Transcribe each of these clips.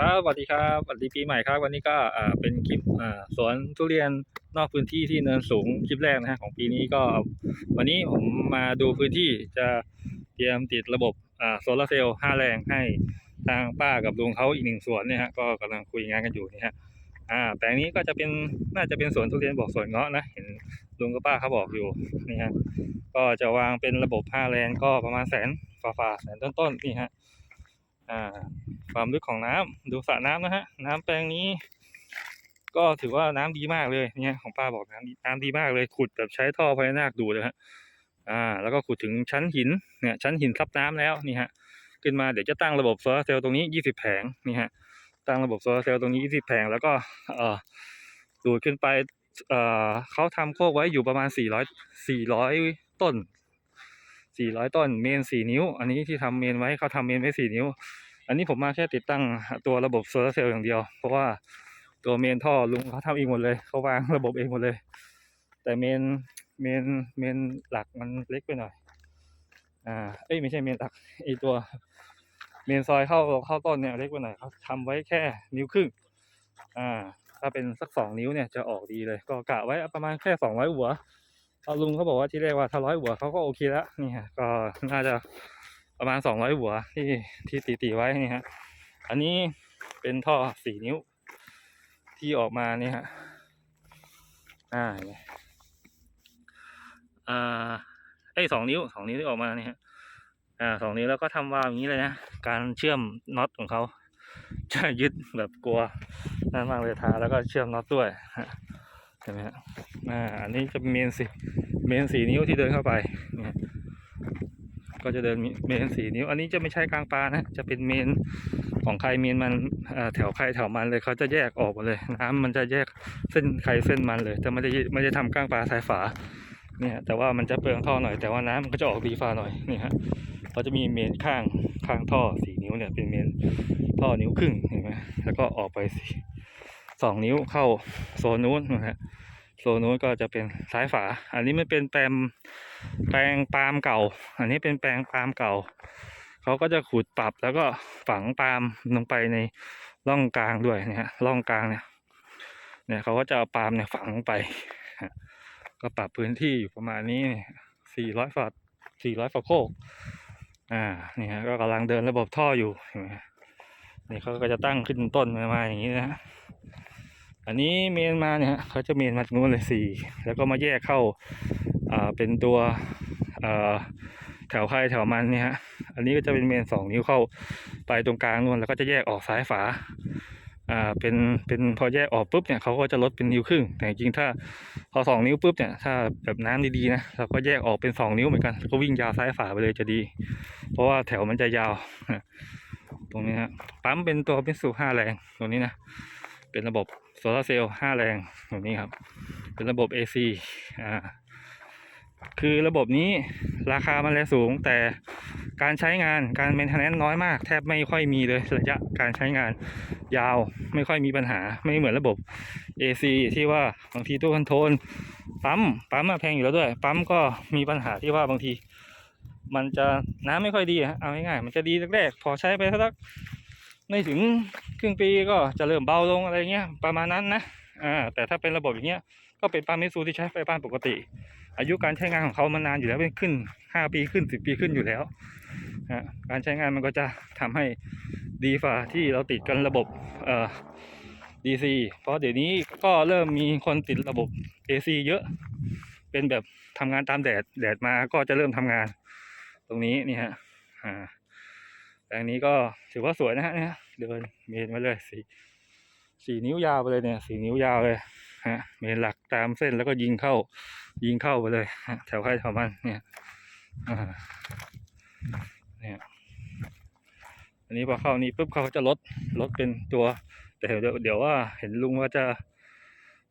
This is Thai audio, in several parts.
ครับสวัสดีครับสวัสดีปีใหม่ครับ วันนี้ก็เป็นคลิปสวนทุเรียนนอกพื้นที่ที่เนินสูงคลิปแรกนะฮะของปีนี้ก็วันนี้ผมมาดูพื้นที่จะเตรียมติดระบบโซลาร์เซลล์ห้าแรงให้ทางป้ากับลุงเขาอีกหนึ่งสวนเนี่ยฮะก็กำลังคุยงานกันอยู่นี่ฮะอ่าแปลงนี้ก็จะเป็นน่าจะเป็นสวนทุเรียนบอกสวนเงาะนะเห็นลุงกับป้าเขาบอกอยู่นี่ฮะก็จะวางเป็นระบบห้าแรงก็ประมาณแสนฝ่าๆแสนต้นๆนี่ฮะ อ่าความลึกของน้ำดูสระน้ำนะฮะน้ำแปลงนี้ ก็ถือว่าน้ำดีมากเลยเนี่ยของป้าบอกน้ำดีน้ำดีมากเลยขุดแบบใช้ท่อพญานาคดูดเลยฮะอ่า แล้วก็ขุดถึงชั้นหินเนี่ยชั้นหินซับน้ำแล้วนี่ฮะขึ้นมาเดี๋ยวจะตั้งระบบโซลาร์เซลล์ตรงนี้20แผงนี่ฮะตั้งระบบโซลาร์เซลล์ตรงนี้20แผงแล้วก็เอ่อดูดขึ้นไปเอ่อเขาทำโคกไว้อยู่ประมาณ400 400ต้น 400 ต้น เมน 4 นิ้ว อันนี้ที่ทำเมนไว้เขาทำเมนไว้ 4 นิ้ว อันนี้ผมมาแค่ติดตั้งตัวระบบโซลาร์เซลล์อย่างเดียว เพราะว่าตัวเมนท่อลุงเขาทำเองหมดเลย เขาวางระบบเองหมดเลย แต่เมน เมน เมนหลักมันเล็กไปหน่อย อ่า เอ้ยไม่ใช่เมนหลักไอตัวเมนซอยเข้าเข้าต้นเนี่ยเล็กไปหน่อยเขาทำไว้แค่นิ้วครึ่ง อ่า ถ้าเป็นสักสองนิ้วเนี่ยจะออกดีเลย ก็กะไว้ประมาณแค่สองร้อยหัว ลุงเขาบอกว่าที่แรกว่าถ้าร้อยหัวเขาก็โอเคแล้วนี่ฮะก็น่าจะประมาณสองร้อยหัวที่ที่ตีตีไว้นี่ฮะอันนี้เป็นท่อสี่นิ้ว ที่ออกมานี่ฮะอ่าเนี่ยอ่าเอ้สองนิ้วสองนิ้วที่ออกมานี่ฮะอ่าสองนิ้วแล้วก็ทำวาวอย่างนี้เลยนะการเชื่อมน็อตของเขาจะยึดแบบกลัวนั่นมากเลยทาแล้วก็เชื่อมน็อตด้วยฮะเห็นไหมฮะ อ่าอันนี้จะเป็นเมนสีเมนสีนิ้วที่เดินเข้าไปเนี่ยก็จะเดินเมนสีนิ้ว อันนี้จะไม่ใช่กลางปลานะจะเป็นเมนของใครเมนมันแถวใครแถวมันเลยเขาจะแยกออกหมดเลยน้ำมันจะแยกเส้นใครเส้นมันเลย แต่ไม่ได้ไม่ได้ทำกลางปลาสายฝาเนี่ยแต่ว่ามันจะเปลืองท่อหน่อยแต่ว่าน้ำมันก็จะออกดีฟ้าหน่อยนี่ฮะเขาจะมีเมนข้างข้างท่อสีนิ้วเนี่ยเป็นเมนท่อนิ้วครึ่งเห็นไหมแล้วก็ออกไปสี่สองนิ้วเข้าโซนนู้นนะฮะ โซนนู้นก็จะเป็นซ้ายฝา อันนี้มันเป็นแปลงแปลงปาล์มเก่า อันนี้เป็นแปลงปาล์มเก่า เขาก็จะขุดปรับแล้วก็ฝังปาล์มลงไปในร่องกลางด้วยเนี่ยฮะร่องกลางเนี่ย เนี่ยเขาก็จะเอาปาล์มเนี่ยฝังลงไป ก็ปรับพื้นที่อยู่ประมาณนี้สี่ร้อยฝักสี่ร้อยฝักโคก อ่า นี่ฮะก็กำลังเดินระบบท่ออยู่เห็นไหมนี่เขาก็จะตั้งขึ้นต้นมาอย่างนี้นะฮะ อันนี้เมนมาเนี่ยฮะเขาจะเมนมาตรงนู้นเลยสี่แล้วก็มาแยกเข้าอ่าเป็นตัวอ่าแถวใครแถวมันเนี่ยฮะอันนี้ก็จะเป็นเมนสองนิ้วเข้าไปตรงกลางนู่นแล้วก็จะแยกออกซ้ายฝาอ่าเป็นเป็นพอแยกออกปุ๊บเนี่ยเขาก็จะลดเป็นนิ้วครึ่ง แต่จริงถ้าพอสองนิ้วปุ๊บเนี่ยถ้าแบบน้ำดีๆนะเราก็แยกออกเป็นสองนิ้วเหมือนกันแล้วก็วิ่งยาวซ้ายฝาไปเลยจะดี เพราะว่าแถวมันจะยาว ตรงนี้ฮะปั๊มเป็นตัวเป็นสูห้าแรงตรงนี้นะเป็นระบบ ลาเซลล์5แรงแบบนี้ครับ เป็นระบบ AC อ่าคือระบบนี้ราคามันแลสูง แต่การใช้งานการเมนเทนแนนน้อยมาก แทบไม่ค่อยมีเลยระยะการใช้งานยาวไม่ค่อยมีปัญหาไม่เหมือนระบบ AC ที่ว่าบางทีตู้คอนโทรลปั๊มปั๊มมาแพงอยู่แล้วด้วย ปั๊มก็มีปัญหาที่ว่าบางที มันจะน้ำไม่ค่อยดีฮะเอาง่ายๆมันจะดีแรกๆพอใช้ไปสัก ไม่ถึงครึ่งปีก็จะเริ่มเบาลงอะไรเงี้ยประมาณนั้นนะอ่าแต่ถ้าเป็นระบบอย่างเงี้ยก็เป็นปล์มมิตซูที่ใช้ไฟบ้านปกติ อายุการใช้งานของเขามันนานอยู่แล้วเป็นขึ้นห้าปีขึ้นสิบปีขึ้นอยู่แล้วฮะการใช้งานมันก็จะทำให้ดีฝ่าที่เราติดกันระบบเอ่อ DC เพราะเดี๋ยวนี้ก็เริ่มมีคนติดระบบ AC เยอะ เป็นแบบทำงานตามแดดแดดมาก็จะเริ่มทำงาน ตรงนี้นี่ฮะอ่า แปลงนี้ก็ถือว่าสวยนะฮะเนี่ยเดินเมนมาเลยสี่สี่นิ้วยาวไปเลยเนี่ยสี่นิ้วยาวเลยฮะเมนหลักตามเส้นแล้วก็ยิงเข้า ยิงเข้าไปเลยฮะแถวใครแถวมันเนี่ยอ่าเนี่ยอันนี้พอเข้านี้ปุ๊บเขาจะลดลดเป็นตัว แต่เดี๋ยวเดี๋ยวว่าเห็นลุงว่าจะ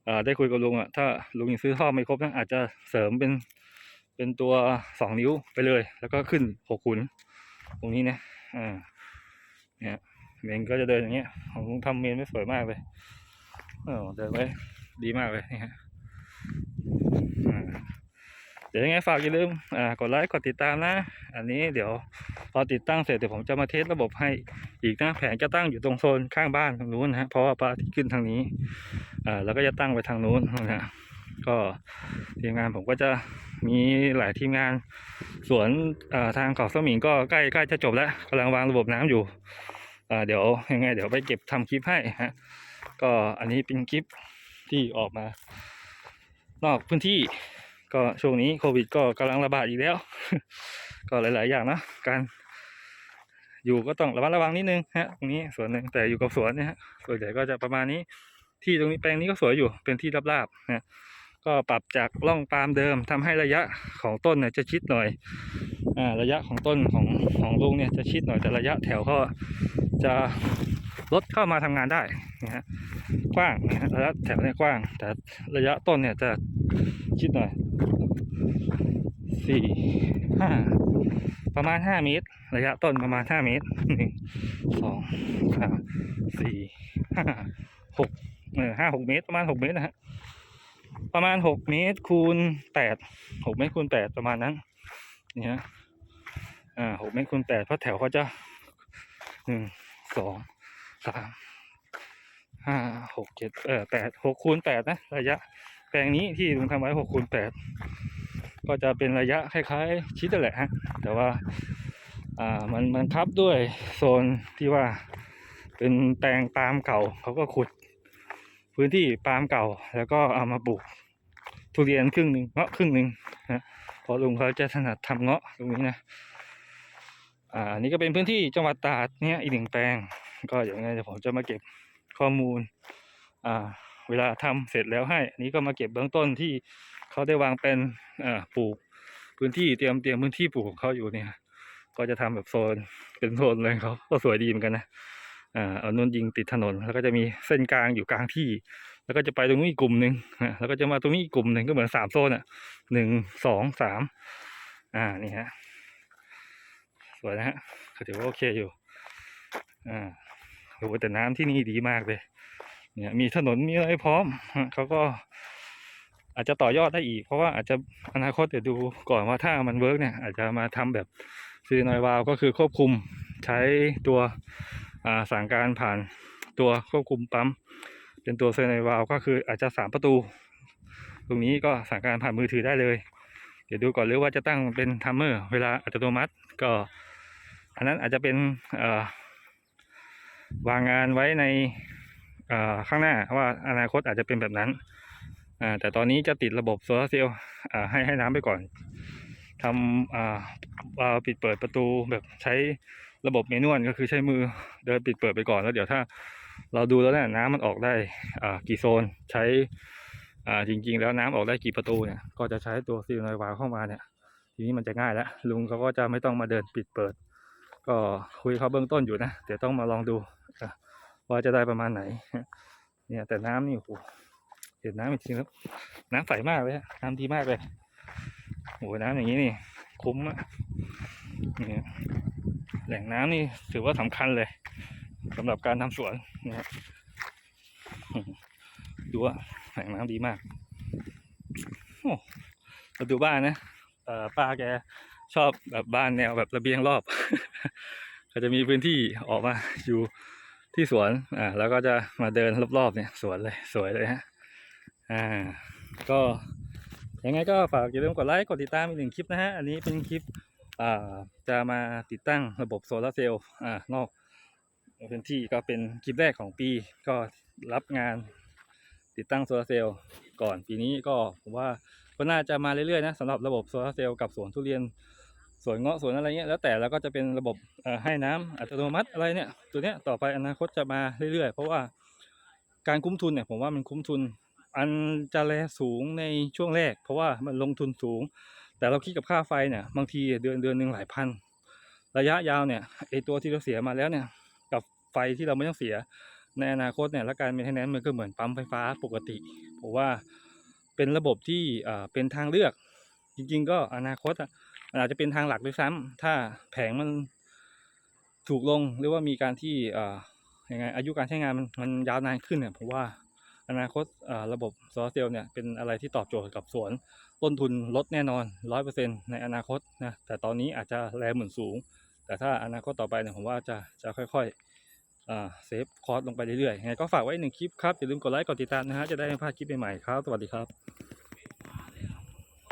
อ่าได้คุยกับลุงอะถ้าลุงยังซื้อท่อไม่ครบนะอาจจะเสริมเป็นเป็นตัวสองนิ้วไปเลย แล้วก็ขึ้นหกขุนตรงนี้นะ อ่าเนี่ยเมนก็จะเดินอย่างเงี้ยของทำเมนไม่สวยมากเลยเออเดินไว้ดีมากเลยนี่ฮะอ่าดี๋ยวยังไงฝากอย่าลืมอ่ากดไลค์กดติดตามนะ อันนี้เดี๋ยวพอติดตั้งเสร็จเดี๋ยวผมจะมาเทสระบบให้อีกนะแผงจะตั้งอยู่ตรงโซนข้างบ้านตรงนู้นนะเพราะว่าพระอาทิตย์ขึ้นทางนี้อ่าแล้วก็จะตั้งไปทางนู้นนะก็ทีมงานผมก็จะ มีหลายทีมงาน สวนาทางเขาะสมิงก็ใกล้ใกล้จะจบแล้วกำลังวางระบบน้ำอยู่เดี๋ยวยังไง เดี๋ยวไปเก็บทำคลิปให้ฮะก็อันนี้เป็นคลิปที่ออกมา นอกพื้นที่ ก็ช่วงนี้โควิด ก็กำลังระบาดอีกแล้ว ก็หลาย ๆ อย่างนะการอยู่ก็ต้องระมัดระวังนิดนึงฮะตรงนี้สวนหนึ่งแต่อยู่กับสวนเนี่ยฮะส่วนใหญ่ก็จะประมาณนี้ ที่ตรงนี้แปลงนี้ก็สวยอยู่เป็นที่ราบๆนะ ก็ปรับจากร่องปาล์มเดิมทำให้ระยะของต้นเนี่ยจะชิดหน่อยอ่าระยะของต้นของของลุงเนี่ยจะชิดหน่อยแต่ระยะแถวก็จะลดเข้ามาทำงานได้นะฮะกว้างนะฮะระยะแถวเนี่ยกว้าง แต่ระยะต้นเนี่ยจะชิดหน่อยสี่ห้าประมาณห้าเมตร ระยะต้นประมาณห้าเมตรหนึ่งสองสามสี่ห้าหกเออห้าหกเมตรประมาณหกเมตรนะฮะ ประมาณหกเมตรคูณแปดหกเมตรคูณแปดประมาณนั้นนี่ฮะอ่าหกเมตรคูณแปดเพราะแถวเขาจะหนึ่งสองสามห้าหกเจ็ดเออแปดหกคูณแปดนะ ระยะแปลงนี้ที่ลุงทำไว้หกคูณแปดก็จะเป็นระยะคล้ายๆ ชิดนั่นแหละฮะแต่ว่าอ่ามันมันคับด้วยโซนที่ว่าเป็นแปลงปาล์มเก่าเขาก็ขุด พื้นที่ปาล์มเก่า แล้วก็เอามาปลูกทุเรียนครึ่งหนึ่งเงาะครึ่งหนึ่งนะเพอลุงเขาจะถนัดทำเงาะตรงนี้นะอ่านนี้ก็เป็นพื้นที่จังหวัดตราดเนี่ยอีกหนึ่งแปลง ก็อย่างไงเดี๋ยวผมจะมาเก็บข้อมูลอ่าเวลาทำเสร็จแล้วให้อันนี้ก็มาเก็บเบื้องต้นที่เขาได้วางเป็นอ่าปลูกพื้นที่เตรียมเตรียมพื้นที่ปลูกของเขาอยู่เนี่ย ก็จะทำแบบโซนเป็นโซนเลยเขาก็สวยดีเหมือนกันนะ อ่าเอานุ่นยิงติดถนน แล้วก็จะมีเส้นกลางอยู่กลางที่ แล้วก็จะไปตรงนี้อีกกลุ่มหนึ่งอะแล้วก็จะมาตรงนี้อีกกลุ่มหนึ่งก็เหมือนสามโซนอะหนึ่งสองสามอ่านี่ฮะสวยนะฮะถือว่าโอเคอยู่อ่าโอ้แต่น้ำที่นี่ดีมากเลย เนี่ย มีถนนมีอะไรพร้อมเขาก็อาจจะต่อยอดได้อีก เพราะว่าอาจจะอนาคตเดี๋ยวดูก่อนว่าถ้ามันเวิร์กเนี่ย อาจจะมาทำแบบซีนอยวาลก็คือควบคุมใช้ตัว สั่งการผ่านตัวควบคุมปั๊ม เป็นตัวเซนอยวาลก็คืออาจจะสามประตู ตรงนี้ก็สั่งการผ่านมือถือได้เลย เดี๋ยวดูก่อนหรือว่าจะตั้งเป็นทัมเมอร์เวลาอัตโนมัติก็ อันนั้นอาจจะเป็นอ่อวางงานไว้ในอ่อข้างหน้าว่าอนาคตอาจจะเป็นแบบนั้นอ่าแต่ตอนนี้จะติดระบบโซลาร์เซลล์อ่าให้ให้น้ำไปก่อนทำอ่าวาปิดเปิดประตูแบบใช้ ระบบเมนวลก็คือใช้มือเดินปิดเปิดไปก่อนแล้วเดี๋ยวถ้าเราดูแล้วเนี่ยน้ำมันออกได้อ่ากี่โซนใช้อ่าจริง ๆ แล้วน้ำออกได้กี่ประตูเนี่ยก็จะใช้ตัวซีนอยวาเข้ามาเนี่ย ทีนี้มันจะง่ายแล้วลุงเขาก็จะไม่ต้องมาเดินปิดเปิด ก็คุยเขาเบื้องต้นอยู่นะเดี๋ยวต้องมาลองดูว่าจะได้ประมาณไหน เนี่ยแต่น้ำนี่โอ้โหเห็นน้ำจริงแล้วน้ำใสมากเลยน้ำดีมากเลยโอ้โหน้ำอย่างนี้นี่คุ้มอะเนี่ย แหล่งน้ำนี่ถือว่าสำคัญเลยสำหรับการทำสวนนะฮะอืมดูว่าแหล่งน้ำดีมากโอ้เราดูบ้านนะป้าแกชอบแบบบ้านแนวแบบระเบียงรอบ ก็จะมีพื้นที่ออกมาอยู่ที่สวนอ่าแล้วก็จะมาเดินรอบๆเนี่ยสวนเลยสวยเลยฮะอ่าก็ยังไงก็ฝากอย่าลืมกดไลค์กดติดตามอีกหนึ่งคลิปนะฮะอันนี้เป็นคลิป จะมาติดตั้งระบบโซลาร์เซลล์นอกพื้นที่ก็เป็นคลิปแรกของปีก็รับงานติดตั้งโซลาร์เซลล์ก่อนปีนี้ก็ผมว่าก็น่าจะมาเรื่อยๆนะสำหรับระบบโซลาร์เซลล์กับสวนทุเรียนสวนเงาะสวนอะไรเงี้ยแล้วแต่แล้วก็จะเป็นระบบให้น้ำอัตโนมัติอะไรเนี่ยตัวเนี้ยต่อไปอนาคตจะมาเรื่อยๆ เพราะว่าการคุ้มทุนเนี่ยผมว่ามันคุ้มทุน อันจะแลสูงในช่วงแรก เพราะว่ามันลงทุนสูง แต่เราคิดกับค่าไฟเนี่ยบางทีเดือนเดือนหนึ่งหลายพัน ระยะยาวเนี่ยไอตัวที่เราเสียมาแล้วเนี่ยกับไฟที่เราไม่ต้องเสียในอนาคตเนี่ยและการเมนเทนแนนซ์มันก็เหมือนปั๊มไฟฟ้าปกติผมว่าเป็นระบบที่อ่าเป็นทางเลือก จริง ๆ ก็อนาคตอะมันอาจจะเป็นทางหลักด้วยซ้ำถ้าแผงมันถูกลงหรือว่ามีการที่เอ่อยังไงอายุการใช้งานมันมันยาวนานขึ้นเนี่ยผมว่า อนาคตระบบโซลาร์เซลล์เนี่ยเป็นอะไรที่ตอบโจทย์กับสวน ต้นทุนลดแน่นอนร้อยเปอร์เซ็นในอนาคตนะแต่ตอนนี้อาจจะแรงเหมือนสูง แต่ถ้าอนาคตต่อไปเนี่ยผมว่าจะจะค่อยๆเซฟคอร์สลงไปเรื่อยๆยังไงก็ฝากไว้หนึ่งคลิปครับอย่าลืมกดไลค์กดติดตามนะฮะจะได้ไม่พลาดคลิปใหม่ๆครับ สวัสดีครับ